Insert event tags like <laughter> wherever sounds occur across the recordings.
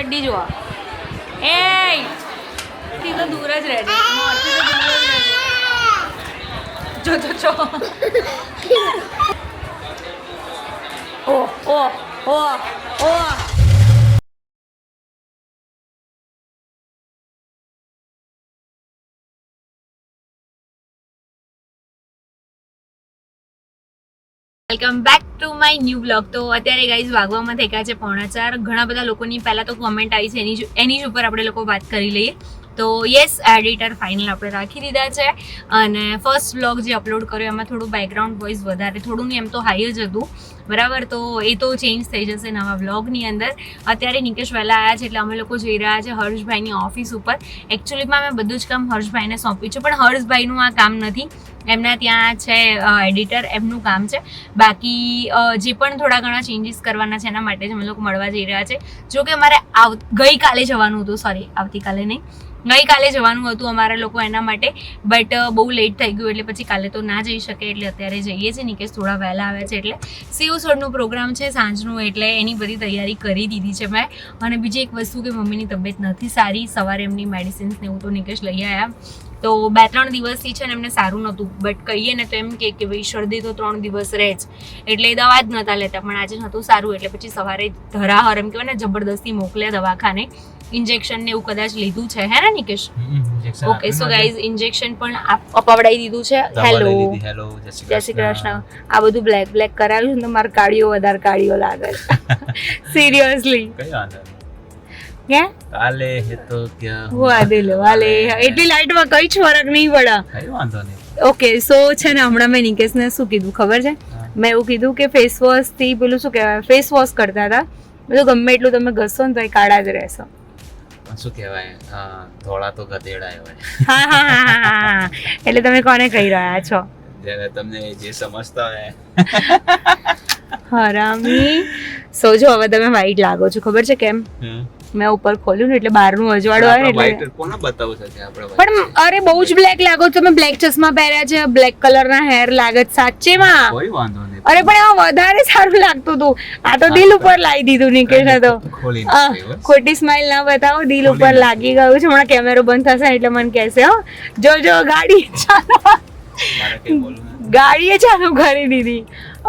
ચડ્ડી જોવા. એ તો દૂર જ જ જો જો જો. ઓ ઓ ઓ ઓ. Welcome back to my new blog તો અત્યારે ગાઈઝ વાગવામાં થઈ ગયા છે પોણા ચાર. ઘણા બધા લોકોની પહેલાં તો કોમેન્ટ આવી છે, એની એની જ ઉપર આપણે લોકો વાત કરી લઈએ. તો યસ એડિટર ફાઇનલ આપણે રાખી દીધા છે. અને ફર્સ્ટ બ્લોગ જે અપલોડ કર્યો, એમાં થોડું બેકગ્રાઉન્ડ વોઇસ વધારે, થોડું એમ તો હાઈ જ હતું. બરાબર? તો એ તો ચેન્જ થઈ જશે નવા બ્લોગની અંદર. અત્યારે નિકેશ વહેલા આવ્યા છે, એટલે અમે લોકો જઈ રહ્યા છે હર્ષભાઈની ઓફિસ ઉપર. એકચ્યુઅલીમાં મેં બધું જ કામ હર્ષભાઈને સોંપ્યું છે, પણ હર્ષભાઈનું આ કામ નથી. એમના ત્યાં છે એડિટર એમનું કામ છે. બાકી જે પણ થોડા ઘણા ચેન્જીસ કરવાના છે, એના માટે જ અમે લોકો મળવા જઈ રહ્યા છે. જો કે અમારે આવ, ગઈકાલે જવાનું હતું સોરી આવતીકાલે નહીં. ગઈકાલે જવાનું હતું અમારા લોકો એના માટે બટ બહુ લેટ થઈ ગયું એટલે પછી કાલે તો ના જઈ શકે એટલે અત્યારે જઈએ છીએ નિકેશ થોડા વહેલા આવ્યા છે એટલે. શિવસોડનું પ્રોગ્રામ છે, સાંજનું એટલે એની બધી તૈયારી કરી દીધી છે મેં. અને બીજી એક વસ્તુ કે મમ્મીની તબિયત નથી સારી, સવારે એમની મેડિસિન્સ ને એવું તો નિકેશ લઈ આવ્યા તો બે ત્રણ દિવસથી છે ને એમને સારું નહોતું. બટ કહીએ ને તો એમ કે કે ભાઈ શરદી તો ત્રણ દિવસ રહે જ. એટલે એ દવા જ નહોતા લેતા પણ આજે નહોતું સારું. એટલે પછી સવારે ધરાહર એમ કહેવાય ને જબરદસ્તી મોકલ્યા દવાખાને. ઇન્જેક્શન ને એવું કદાચ લીધું છે. હે ને Nikesh? Okay so guys injection પણ અપાવડાવી દીધું છે. હેલો હેલો જય શ્રી કૃષ્ણ. આ બધું બ્લેક બ્લેક કરાવ્યું ને મારા કાળીઓ વધારે કાળીઓ લાગે છે. <laughs> સિરિયસલી હે કાલે હે તો ક્યાં વાહ દિલ વાલે એટલી લાઈટમાં કઈ જ ફરક નહીં પડે. કઈ વાંધો નહીં. ઓકે સો છે ને હમણાં મેં નિકેશને શું કીધું ખબર છે? મેં એવું કીધું કે ફેસ વોશથી પેલું શું કહેવાય ફેસ વોશ કરતા હતા. બધું ગમે એટલું તમે ઘસો ને તો એ કાળા જ રહેશો. શું કહેવાય ધોળા તો ગધેડા હોય. હા હા હા હા, એટલે તમે કોને કહી રહ્યા છો? જેને તમને જે સમજતા હોય. હરામી. સો જો હવે તમે વાઈટ લાગો છો ખબર છે કેમ. મેં ઉપર ખોલ્યું ને એટલે બહારનું અજવાળું આવે એટલે કોને બતાવું છે આપણે પણ અરે બહુ જ બ્લેક લાગો તમે બ્લેક ચશ્મા પહેર્યા છે. બ્લેક કલરના હેર લાગે છે સાચેમાં. કોઈ વાંધો નહીં. અરે પણ એમાં વધારે સારું લાગતું હતું. આ તો દિલ ઉપર લાવી દીધું નિકેશ તો. ખોટી સ્માઈલ ના બતાવો દિલ ઉપર લાગી ગયું છે. હમણાં કેમેરો બંધ થશે એટલે મને કહેશે હો. જો જો ગાડી ચાલો. ગાડીએ ચાલુ કરી દીધી.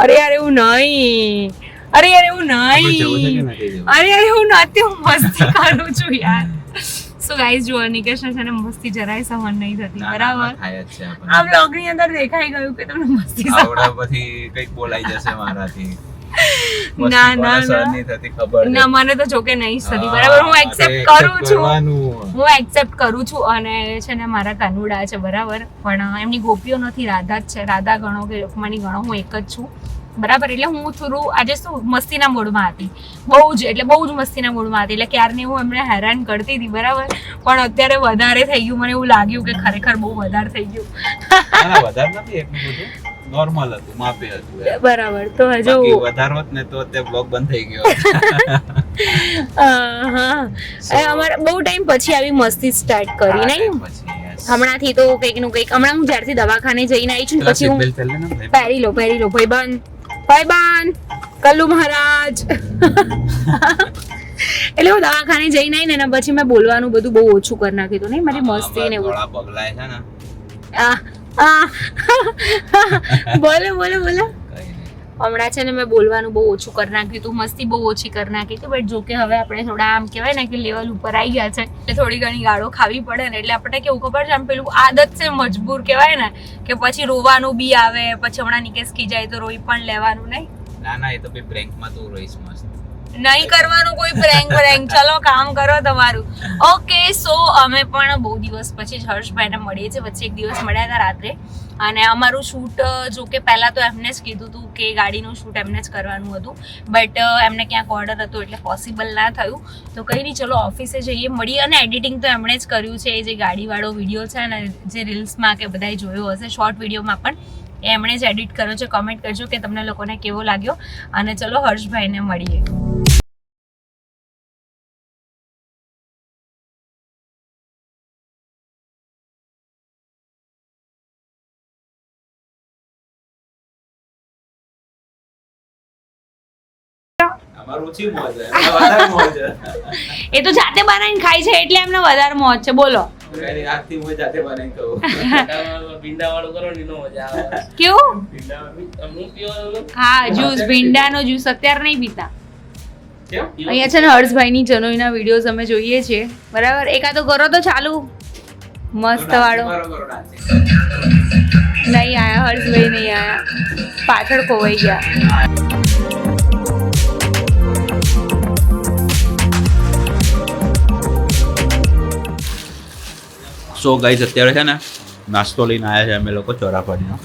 અરે યાર એવું નહીં. અરે યાર એવું નહીં. અરે યાર એવું નથી હું મસ્તી કરું છું યાર. સો ગાઈઝ જો નિકેશ છે ને મસ્તી જરાય સહન નહીં થતી. બરાબર. આ બ્લોગની અંદર દેખાઈ ગયું કે તમને મસ્તી આવડા પછી કંઈક બોલાઈ જશે મારાથી. <laughs> ના, ના, ના. મને તો જોકે નહીં થતી બરાબર હું એક્સેપ્ટ કરું છું. હું એક્સેપ્ટ કરું છું અને છે ને મારા કાનુડા છે બરાબર? પણ એમની ગોપીઓ નથી રાધા જ છે. રાધા ગણો કે રૂકમણી ગણો હું એક જ છું. બરાબર? એટલે હું થોડું આજે શું મસ્તીના મૂડમાં હતી. બહુ જ એટલે બહુ જ મસ્તીના મૂડમાં હતી. એટલે ક્યારની હું એમને હેરાન કરતી હતી બરાબર? પણ અત્યારે વધારે થઈ ગયું. મને એવું લાગ્યું કે ખરેખર બહુ વધારે થઈ ગયું. ના, ના, વધારે નથી એટલું બધું. નોર્મલ હતું માપે હતું બરાબર. તો હજુ બાકી ને તો અત્યારે બ્લોગ બંધ થઈ ગયો હા. એ અમારે બહુ ટાઈમ પછી આવી મસ્તી સ્ટાર્ટ કરી નહીં? હમણાંથી તો કંઈકનું કંઈક હમણાં હું જ્યારથી દવાખાને જઈને આવી છું ને પછી હું પહેરી લો પહેરી લો ભાઈ લો ભાઈબંધ બાન કલ્લુ મહારાજ. એટલે હું દવાખાને જઈને આવીને એના પછી મેં બોલવાનું બધું બહુ ઓછું કરી નાખ્યું હતું નહીં મારી મસ્તી ને થોડા છે ને. બોલો બોલો બોલો. હમણાં છે ને મેં બોલવાનું બહુ ઓછું કરી નાખ્યું હતું મસ્તી બહુ ઓછી કરી નાખી હતી બટ જોકે હવે આપણે થોડા આમ કહેવાય ને કે લેવલ ઉપર આવી ગયા છે એટલે થોડી ઘણી ગાળો ખાવી પડે ને એટલે આપણે કેવું ખબર છે આમ પેલું આદત છે મજબૂર કહેવાય ને કે પછી રોવાનું બી આવે પછી હમણાં નિકેશ કી જાય તો રોઈ પણ લેવાનું નહીં. ના ના એ તો ભાઈ પ્રેન્કમાં તું રહીશ મસ્ત. નહીં કરવાનું કોઈ પ્રેન્ક પ્રેન્ક ચલો કામ કરો તમારું. ઓકે સો અમે પણ બહુ દિવસ પછી જ હર્ષભાઈને મળીએ છીએ વચ્ચે એક દિવસ મળ્યા હતા રાત્રે. અને અમારું શૂટ જો કે પહેલાં તો એમને જ કીધું હતું કે ગાડીનું શૂટ એમને જ કરવાનું હતું. બટ એમને ક્યાંક ઓર્ડર હતો એટલે પોસિબલ ના થયું. તો કંઈ નહીં, ચલો ઓફિસે જઈએ. મળીએ અને એડિટિંગ તો એમણે જ કર્યું છે. એ જે ગાડીવાળો વીડિયો છે ને, જે રીલ્સમાં કે બધાએ જોયો હશે શોર્ટ વિડીયોમાં પણ, એ એમણે જ એડિટ કર્યો છે. કમેન્ટ કરજો કે તમને લોકોને કેવો લાગ્યો. અને ચલો હર્ષભાઈને મળીએ. <laughs> એ તો જાતે બનાવીને ખાય છે એટલે એમને વધારે મોજ છે. બોલો. હું જ્યુસ ભીંડાનો જ્યુસ અત્યારે નહીં પીતા. અહીંયા છે ને હર્ષભાઈની જનોઈના વિડીયોઝ અમે જોઈએ છીએ બરાબર? એકાદો કરો તો ચાલુ. મસ્ત વાળો. નહીં આયા હર્ષભાઈ નહીં આયા. પાછળ ખોવાઈ ગયા. સો ગાઈઝ અત્યારે છે ને નાસ્તો લઈને આવ્યા છે અમે લોકો ચોરાફળીનો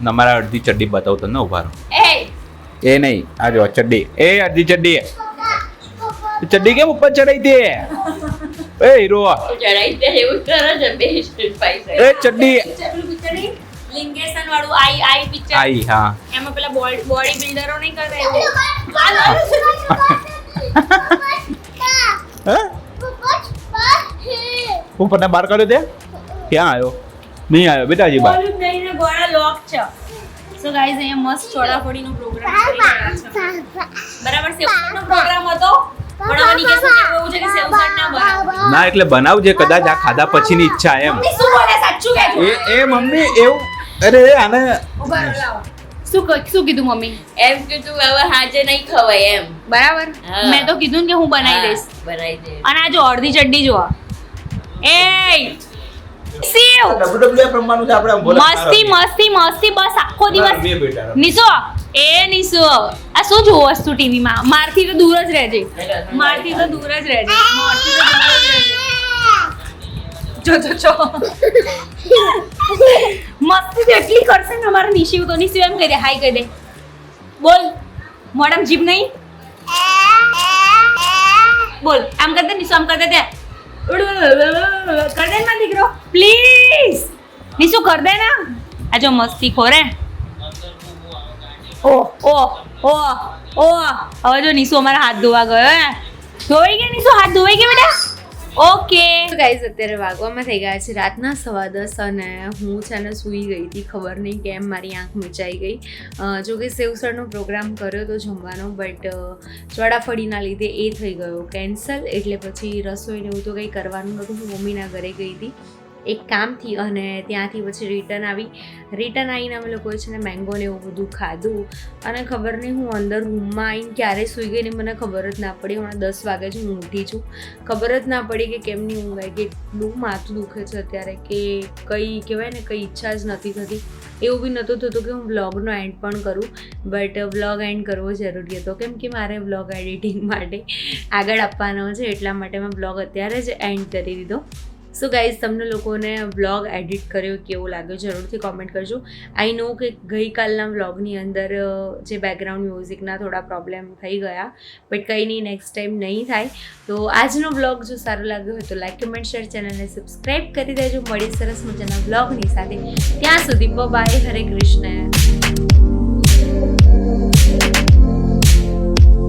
ને અમારા અડધી ચડ્ડી બતાવું તમને ઊભા રહો એ એ નહીં આ જો ચડ્ડી એ અડધી ચડ્ડી ચડ્ડી કેમ ઉપર ચડાઈ દે એ હીરો એ ચડ્ડી લિંગેશન વાળું આઈ આઈ પિક્ચર આઈ હા એમાં પેલા બોડી બોડી બિલ્ડરો નહીં કરે એવું હે ઉપરને બહાર કાઢ્યો તે? ક્યાં આવ્યો? નહીં આવ્યો. બેટા હજી બહાર નહીં ને ગોળા લોક છે. સો ગાઈઝ અહીંયા મસ્ત ચોડાફળીનો પ્રોગ્રામ કરી રહ્યા છે. બરાબર પ્રોગ્રામ હતો. ના એટલે બનાવજે કદાચ આ ખાધા પછીની ઈચ્છા એમ. મમ્મી શું બોલે સાચું કે એ એ મમ્મી એવું. અરે આને શું કીધું મમ્મી? એમ કીધું હવે હાજે નહીં ખવાય એમ. બરાબર. મેં તો કીધું ને કે હું બનાવી દઈશ. બનાવી દઈશ અને આ જો અડધી ચડ્ડી જો એ સેવ! WWE પ્રમાણનું છે આપણે બોલે મસ્તી મસ્તી મસ્તી બસ આખો દિવસ નિશો એ નિશો આ શું જોવો વસ્તુ ટીવીમાં? મારથી તો દૂર જ રહેજે. મારથી તો દૂર જ રહેજે. મારથી તો દૂર જ રહેજે. જો જો જો. મસ્તી એટલી કરશે ને અમારા નિશિવ તો. નિશિવ એમ કહી દે હાય કહી દે. બોલ. મોડમ જીભ નહીં? બોલ. આમ કર નિશો આમ કરતે દે તે કર દે ના દીકરો પ્લીઝ નિશુ કર દે ના? આ જો મસ્તી ખોરે ઓ ઓ ઓ ઓ હવે જો નિશુ અમારા હાથ ધોવા ગયો, હે. ધોઈ ગયા? નિશુ હાથ ધોવાઈ ગયા બેટા? ઓકે ગાઈઝ અત્યારે વાગવામાં થઈ ગયા છે રાતના સવા દસ અને હું છે ને સૂઈ ગઈ હતી, ખબર નહીં કેમ મારી આંખ મીચાઈ ગઈ. જો કે સેવસરનો પ્રોગ્રામ કર્યો તો જમવાનો બટ ચોડાફળીના લીધે એ થઈ ગયો કેન્સલ એટલે પછી રસોઈને એવું તો કંઈ કરવાનું નહોતું, હું મમ્મીના ઘરે ગઈ હતી. એક કામથી અને ત્યાંથી પછી રિટર્ન આવી. રિટર્ન આવીને અમે લોકોએ છે ને મેંગો ને એવું બધું ખાધું. અને ખબર નહીં હું અંદર રૂમમાં આવીને ક્યારે સૂઈ ગઈ ને મને ખબર જ ના પડી. હમણાં દસ વાગે જ હું ઉઠી છું. ખબર જ ના પડી કે કેમની ઊંઘ આવી. કે એટલું માથું દુખે છે અત્યારે કે કંઈ કહેવાય ને કંઈ ઈચ્છા જ નથી થતી. એવું બી નહોતું થતું કે હું વ્લોગનો એન્ડ પણ કરું. બટ વ્લોગ એન્ડ કરવો જરૂરી હતો. કેમ કે મારે વ્લોગ એડિટિંગ માટે આગળ આપવાનો છે. એટલા માટે મેં વ્લોગ અત્યારે જ એન્ડ કરી દીધો. સો ગાઈઝ તમને લોકોને વ્લોગ એડિટ કર્યો કેવો લાગ્યો જરૂરથી કોમેન્ટ કરજો. આઈ નો કે ગઈકાલના વ્લોગની અંદર જે બેકગ્રાઉન્ડ મ્યુઝિકના થોડા પ્રોબ્લેમ થઈ ગયા બટ કંઈ નહીં નેક્સ્ટ ટાઈમ નહીં થાય. તો આજનો વ્લોગ જો સારો લાગ્યો હોય તો લાઈક કમેન્ટ શેર ચેનલને સબસ્ક્રાઈબ કરી દેજો. મળી સરસ મજાના વ્લોગની સાથે. ત્યાં સુધી બાય હરે કૃષ્ણ